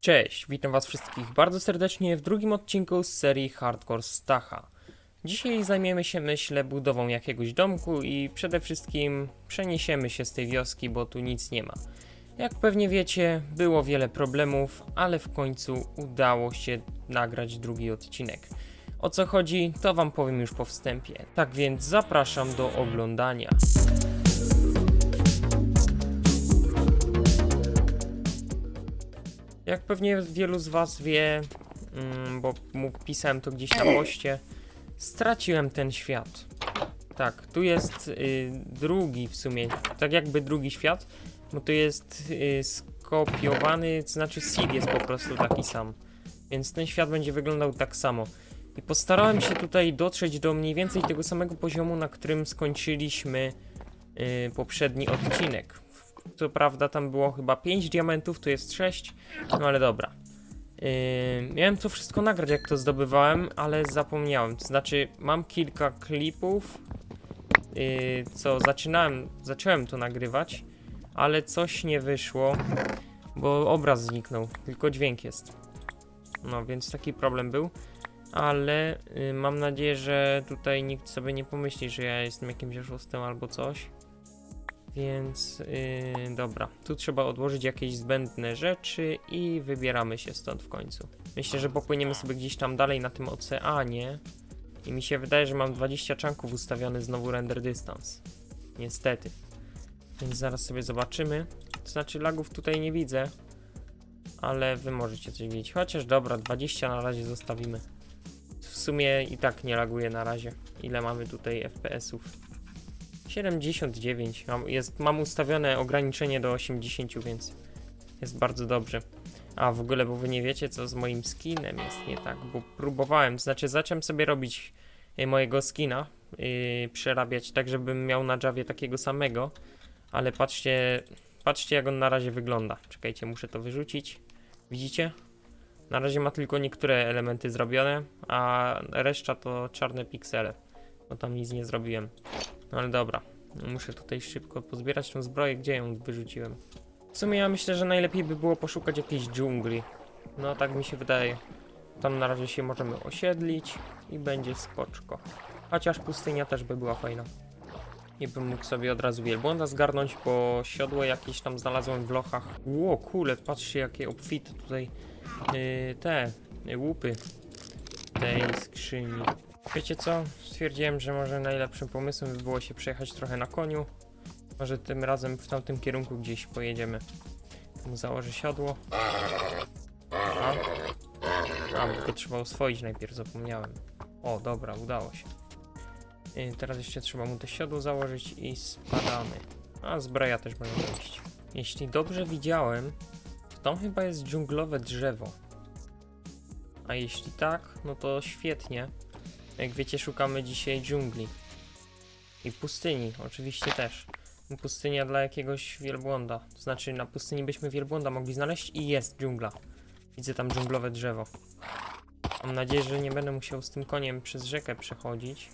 Cześć, witam was wszystkich bardzo serdecznie w drugim odcinku z serii Hardcore Stacha. Dzisiaj zajmiemy się, myślę, budową jakiegoś domku i przede wszystkim przeniesiemy się z tej wioski, bo tu nic nie ma. Jak pewnie wiecie, było wiele problemów, ale w końcu udało się nagrać drugi odcinek. O co chodzi, to wam powiem już po wstępie. Tak więc zapraszam do oglądania. Jak pewnie wielu z Was wie, mm, bo mu pisałem to gdzieś na poście, straciłem ten świat. Tak, tu jest y, drugi w sumie, tak jakby drugi świat, bo tu jest y, skopiowany, to znaczy seed jest po prostu taki sam. Więc ten świat będzie wyglądał tak samo. I postarałem się tutaj dotrzeć do mniej więcej tego samego poziomu, na którym skończyliśmy y, poprzedni odcinek. Co prawda tam było chyba 5 diamentów, tu jest 6, no ale dobra. Yy, miałem to wszystko nagrać jak to zdobywałem, ale zapomniałem. To znaczy mam kilka klipów, yy, co zaczynałem, zacząłem to nagrywać, ale coś nie wyszło, bo obraz zniknął, tylko dźwięk jest. No więc taki problem był. Ale yy, mam nadzieję, że tutaj nikt sobie nie pomyśli, że ja jestem jakimś oszustem albo coś. Więc yy, dobra, tu trzeba odłożyć jakieś zbędne rzeczy i wybieramy się stąd w końcu. Myślę, że popłyniemy sobie gdzieś tam dalej na tym oceanie. I mi się wydaje, że mam 20 czanków ustawiony znowu render dystans. Niestety. Więc zaraz sobie zobaczymy. To znaczy lagów tutaj nie widzę. Ale wy możecie coś widzieć. Chociaż dobra, 20 na razie zostawimy. W sumie i tak nie laguje na razie. Ile mamy tutaj FPS-ów? 79. Mam, jest, mam ustawione ograniczenie do 80, więc jest bardzo dobrze. A w ogóle, bo wy nie wiecie, co z moim skinem jest nie tak, bo próbowałem, znaczy zacząłem sobie robić y, mojego skina, yy, przerabiać tak, żebym miał na Javie takiego samego, ale patrzcie, patrzcie jak on na razie wygląda. Czekajcie, muszę to wyrzucić. Widzicie? Na razie ma tylko niektóre elementy zrobione, a reszta to czarne piksele, bo tam nic nie zrobiłem. No ale dobra, muszę tutaj szybko pozbierać tą zbroję, gdzie ją wyrzuciłem. W sumie ja myślę, że najlepiej by było poszukać jakiejś dżungli. No tak mi się wydaje. Tam na razie się możemy osiedlić i będzie spoczko. Chociaż pustynia też by była fajna. I bym mógł sobie od razu wielbłąda zgarnąć, bo siodło jakieś tam znalazłem w lochach. Ło, kule, patrzcie jakie obfite tutaj yy, te yy, łupy tej skrzyni. Wiecie co? Stwierdziłem, że może najlepszym pomysłem by było się przejechać trochę na koniu. Może tym razem w tamtym kierunku gdzieś pojedziemy. Mu założę siodło. A, A bo to trzeba oswoić najpierw, zapomniałem. O, dobra, udało się. I teraz jeszcze trzeba mu to siodło założyć i spadamy. A zbroja też może iść. Jeśli dobrze widziałem, to tam chyba jest dżunglowe drzewo. A jeśli tak, no to świetnie. Jak wiecie, szukamy dzisiaj dżungli. I pustyni, oczywiście też. Pustynia dla jakiegoś wielbłąda. To znaczy, na pustyni byśmy wielbłąda mogli znaleźć i jest dżungla. Widzę tam dżunglowe drzewo. Mam nadzieję, że nie będę musiał z tym koniem przez rzekę przechodzić.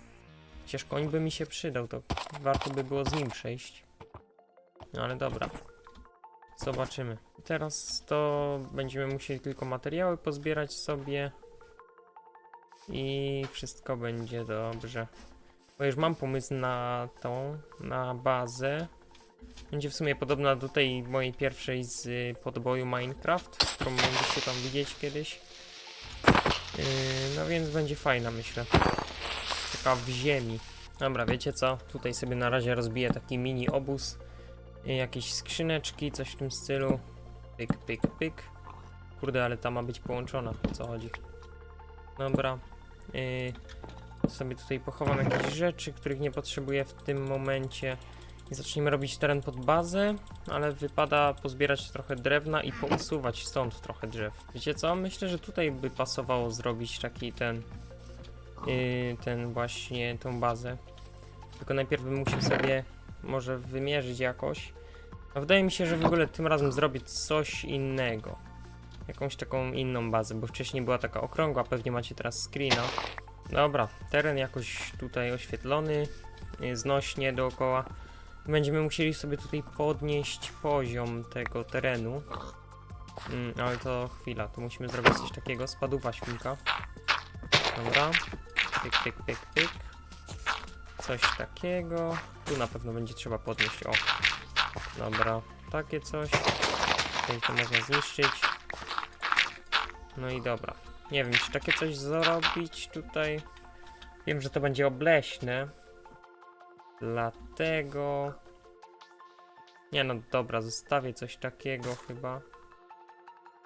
Chociaż koń by mi się przydał, to warto by było z nim przejść. No ale dobra. Zobaczymy. Teraz to będziemy musieli tylko materiały pozbierać sobie i wszystko będzie dobrze. Bo już mam pomysł na tą, na bazę. Będzie w sumie podobna do tej mojej pierwszej z y, podboju Minecraft, którą mogliście tam widzieć kiedyś. Yy, no więc będzie fajna myślę. Taka w ziemi. Dobra, wiecie co? Tutaj sobie na razie rozbiję taki mini obóz. Yy, jakieś skrzyneczki, coś w tym stylu. Pyk, pyk, pyk. Kurde, ale ta ma być połączona, o co chodzi. Dobra, Yy, sobie tutaj pochowam jakieś rzeczy, których nie potrzebuję w tym momencie. I zaczniemy robić teren pod bazę, ale wypada pozbierać trochę drewna i pousuwać stąd trochę drzew. Wiecie co? Myślę, że tutaj by pasowało zrobić taki ten, yy, ten właśnie, tą bazę. Tylko najpierw bym musiał sobie może wymierzyć jakoś. No wydaje mi się, że w ogóle tym razem zrobię coś innego jakąś taką inną bazę, bo wcześniej była taka okrągła, pewnie macie teraz screena. Dobra, teren jakoś tutaj oświetlony, y, znośnie dookoła. Będziemy musieli sobie tutaj podnieść poziom tego terenu. Mm, ale to chwila, to musimy zrobić coś takiego. Spadła świnka. Dobra. Pyk, pyk, pyk, pyk. Coś takiego. Tu na pewno będzie trzeba podnieść. O. Dobra. Takie coś. Tutaj to można zniszczyć. No i dobra. Nie wiem, czy takie coś zrobić tutaj. Wiem, że to będzie obleśne. Dlatego. Nie no, dobra, zostawię coś takiego chyba.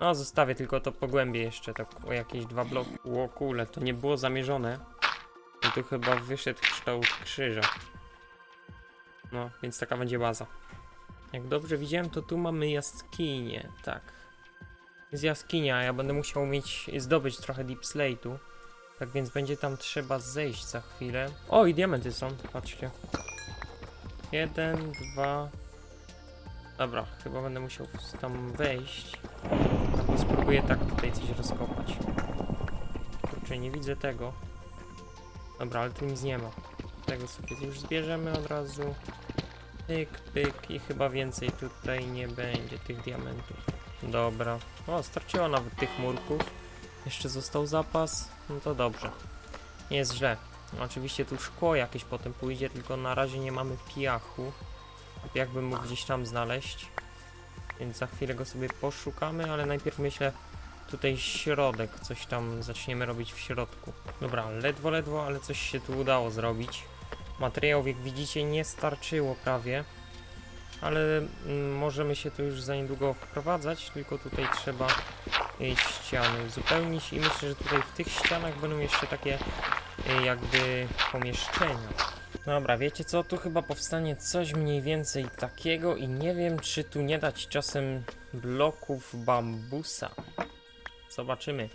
No, zostawię tylko to pogłębię jeszcze tak o jakieś dwa bloki. O kule, to nie było zamierzone. I tu chyba wyszedł kształt krzyża. No, więc taka będzie baza. Jak dobrze widziałem, to tu mamy jaskinię, tak. Jest jaskinia, ja będę musiał mieć, zdobyć trochę deep slate'u. Tak więc będzie tam trzeba zejść za chwilę. O, i diamenty są, patrzcie. Jeden, dwa. Dobra, chyba będę musiał tam wejść. Albo spróbuję tak tutaj coś rozkopać. Kurczę, nie widzę tego. Dobra, ale tu nic nie ma. Tego sobie już zbierzemy od razu. Pyk, pyk i chyba więcej tutaj nie będzie tych diamentów. Dobra. O, starczyło nawet tych murków. Jeszcze został zapas. No to dobrze. Nie jest źle. Oczywiście tu szkło jakieś potem pójdzie, tylko na razie nie mamy piachu. Jakbym mógł gdzieś tam znaleźć. Więc za chwilę go sobie poszukamy, ale najpierw myślę tutaj środek, coś tam zaczniemy robić w środku. Dobra, ledwo, ledwo, ale coś się tu udało zrobić. Materiałów, jak widzicie, nie starczyło prawie, ale mm, możemy się tu już za niedługo wprowadzać, tylko tutaj trzeba y, ściany uzupełnić i myślę, że tutaj w tych ścianach będą jeszcze takie y, jakby pomieszczenia. Dobra, wiecie co? Tu chyba powstanie coś mniej więcej takiego i nie wiem, czy tu nie dać czasem bloków bambusa. Zobaczymy.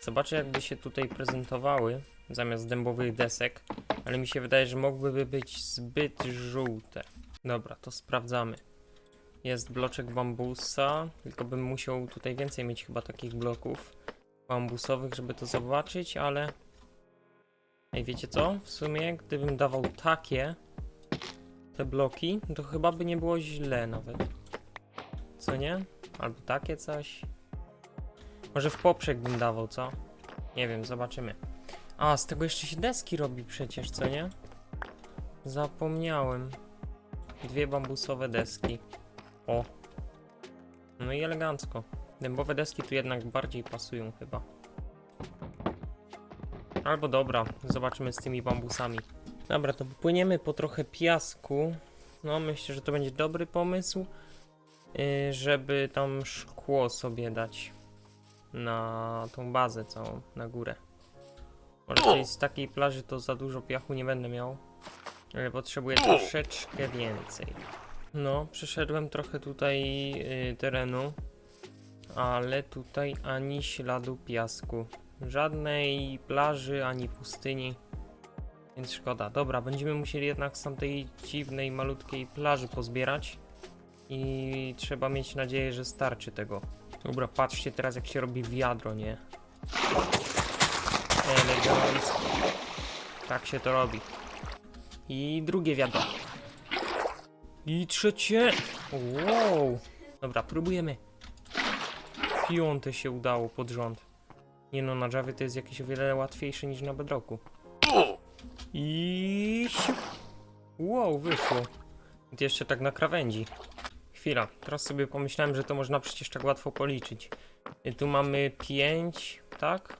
Zobaczę, jakby się tutaj prezentowały zamiast dębowych desek, ale mi się wydaje, że mogłyby być zbyt żółte. Dobra, to sprawdzamy. Jest bloczek bambusa, tylko bym musiał tutaj więcej mieć chyba takich bloków bambusowych, żeby to zobaczyć, ale Ej, wiecie co? W sumie, gdybym dawał takie te bloki, to chyba by nie było źle nawet. Co nie? Albo takie coś. Może w poprzek bym dawał, co? Nie wiem, zobaczymy. A, z tego jeszcze się deski robi przecież, co nie? Zapomniałem. Dwie bambusowe deski. O. No i elegancko. Dębowe deski tu jednak bardziej pasują chyba. Albo dobra, zobaczymy z tymi bambusami. Dobra, to płyniemy po trochę piasku. No, myślę, że to będzie dobry pomysł, yy, żeby tam szkło sobie dać na tą bazę całą, na górę. Raczej z takiej plaży to za dużo piachu nie będę miał, ale potrzebuję troszeczkę więcej. No, przeszedłem trochę tutaj yy, terenu, ale tutaj ani śladu piasku. Żadnej plaży ani pustyni. Więc szkoda. Dobra, będziemy musieli jednak z tamtej dziwnej, malutkiej plaży pozbierać. I trzeba mieć nadzieję, że starczy tego. Dobra, patrzcie teraz jak się robi wiadro, nie? Elegancko. Tak się to robi. I drugie wiadro. I trzecie. Wow. Dobra, próbujemy. Piąte się udało pod rząd. Nie no, na Javie to jest jakieś o wiele łatwiejsze niż na Bedrocku. I... Wow, wyszło. Jeszcze tak na krawędzi. Chwila, teraz sobie pomyślałem, że to można przecież tak łatwo policzyć. I tu mamy 5, tak?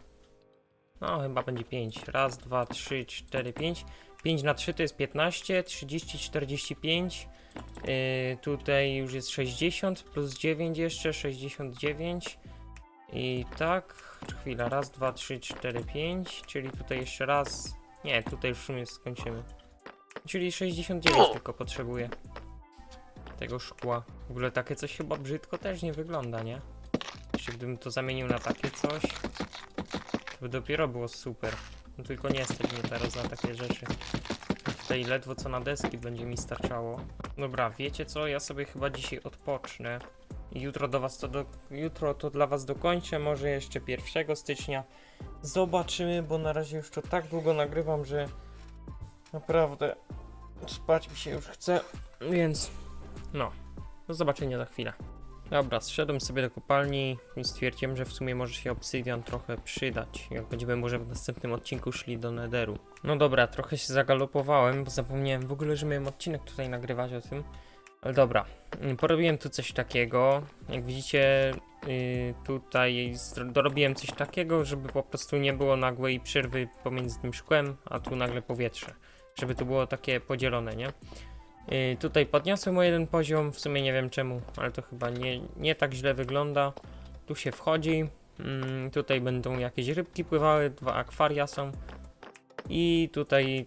No, chyba będzie 5. Raz, dwa, trzy, cztery, pięć. 5 na 3 to jest 15, 30, 45. Yy, tutaj już jest 60, plus 9 jeszcze, 69. I tak, chwila, raz, dwa, trzy, cztery, pięć, czyli tutaj jeszcze raz, nie, tutaj już w sumie skończymy. Czyli 69 tylko potrzebuję tego szkła. W ogóle takie coś chyba brzydko też nie wygląda, nie? Jeszcze gdybym to zamienił na takie coś, to by dopiero było super. No tylko nie stać mnie teraz na takie rzeczy. Tutaj ledwo co na deski będzie mi starczało. Dobra, wiecie co? Ja sobie chyba dzisiaj odpocznę. Jutro do was to do, jutro to dla was dokończę, może jeszcze 1 stycznia. Zobaczymy, bo na razie już to tak długo nagrywam, że naprawdę spać mi się już chce, więc no, do zobaczenia za chwilę. Dobra, zszedłem sobie do kopalni i stwierdziłem, że w sumie może się obsydian trochę przydać, jak będziemy może w następnym odcinku szli do Netheru. No dobra, trochę się zagalopowałem, bo zapomniałem w ogóle, że miałem odcinek tutaj nagrywać o tym. Ale dobra, mm, porobiłem tu coś takiego, jak widzicie yy, tutaj dorobiłem coś takiego, żeby po prostu nie było nagłej przerwy pomiędzy tym szkłem, a tu nagle powietrze. Żeby to było takie podzielone, nie? Yy, tutaj podniosłem o jeden poziom, w sumie nie wiem czemu, ale to chyba nie, nie tak źle wygląda. Tu się wchodzi, mm, tutaj będą jakieś rybki pływały, dwa akwaria są i tutaj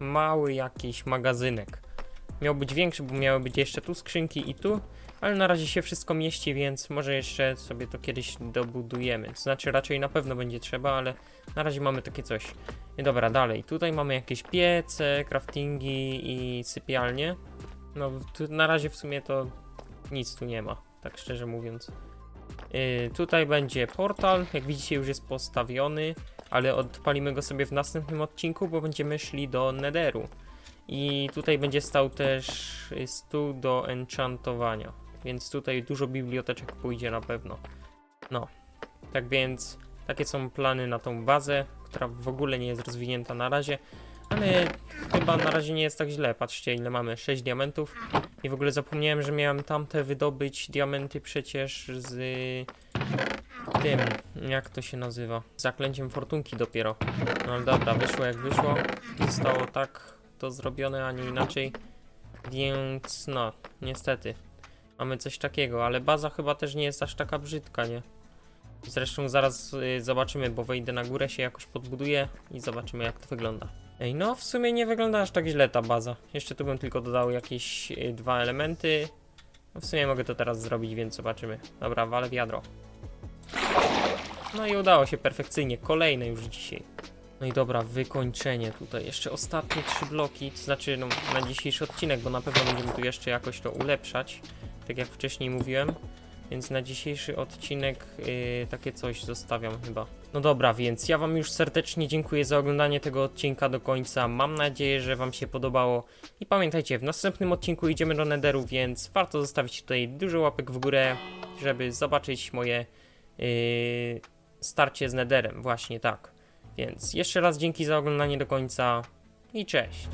mały jakiś magazynek. Miał być większy, bo miały być jeszcze tu skrzynki i tu, ale na razie się wszystko mieści, więc może jeszcze sobie to kiedyś dobudujemy. Znaczy raczej na pewno będzie trzeba, ale na razie mamy takie coś. I dobra, dalej. Tutaj mamy jakieś piece, craftingi i sypialnie. No, na razie w sumie to nic tu nie ma, tak szczerze mówiąc. Yy, tutaj będzie portal, jak widzicie już jest postawiony, ale odpalimy go sobie w następnym odcinku, bo będziemy szli do Netheru. I tutaj będzie stał też y, stół do enchantowania, więc tutaj dużo biblioteczek pójdzie na pewno. No, tak więc takie są plany na tą bazę, która w ogóle nie jest rozwinięta na razie, ale chyba na razie nie jest tak źle. Patrzcie ile mamy, 6 diamentów i w ogóle zapomniałem, że miałem tamte wydobyć diamenty przecież z tym, jak to się nazywa, zaklęciem fortunki dopiero. No dobra, wyszło jak wyszło, zostało tak to zrobione, a nie inaczej, więc no, niestety. Mamy coś takiego, ale baza chyba też nie jest aż taka brzydka, nie? Zresztą zaraz y, zobaczymy, bo wejdę na górę, się jakoś podbuduję i zobaczymy jak to wygląda. Ej, no w sumie nie wygląda aż tak źle ta baza. Jeszcze tu bym tylko dodał jakieś y, dwa elementy. No w sumie mogę to teraz zrobić, więc zobaczymy. Dobra, walę wiadro. No i udało się perfekcyjnie, kolejne już dzisiaj. No i dobra, wykończenie tutaj. Jeszcze ostatnie trzy bloki, to znaczy no, na dzisiejszy odcinek, bo na pewno będziemy tu jeszcze jakoś to ulepszać, tak jak wcześniej mówiłem. Więc na dzisiejszy odcinek yy, takie coś zostawiam chyba. No dobra, więc ja Wam już serdecznie dziękuję za oglądanie tego odcinka do końca. Mam nadzieję, że Wam się podobało. I pamiętajcie, w następnym odcinku idziemy do Netheru, więc warto zostawić tutaj dużo łapek w górę, żeby zobaczyć moje yy, starcie z Netherem. Właśnie tak. Więc jeszcze raz dzięki za oglądanie do końca i cześć.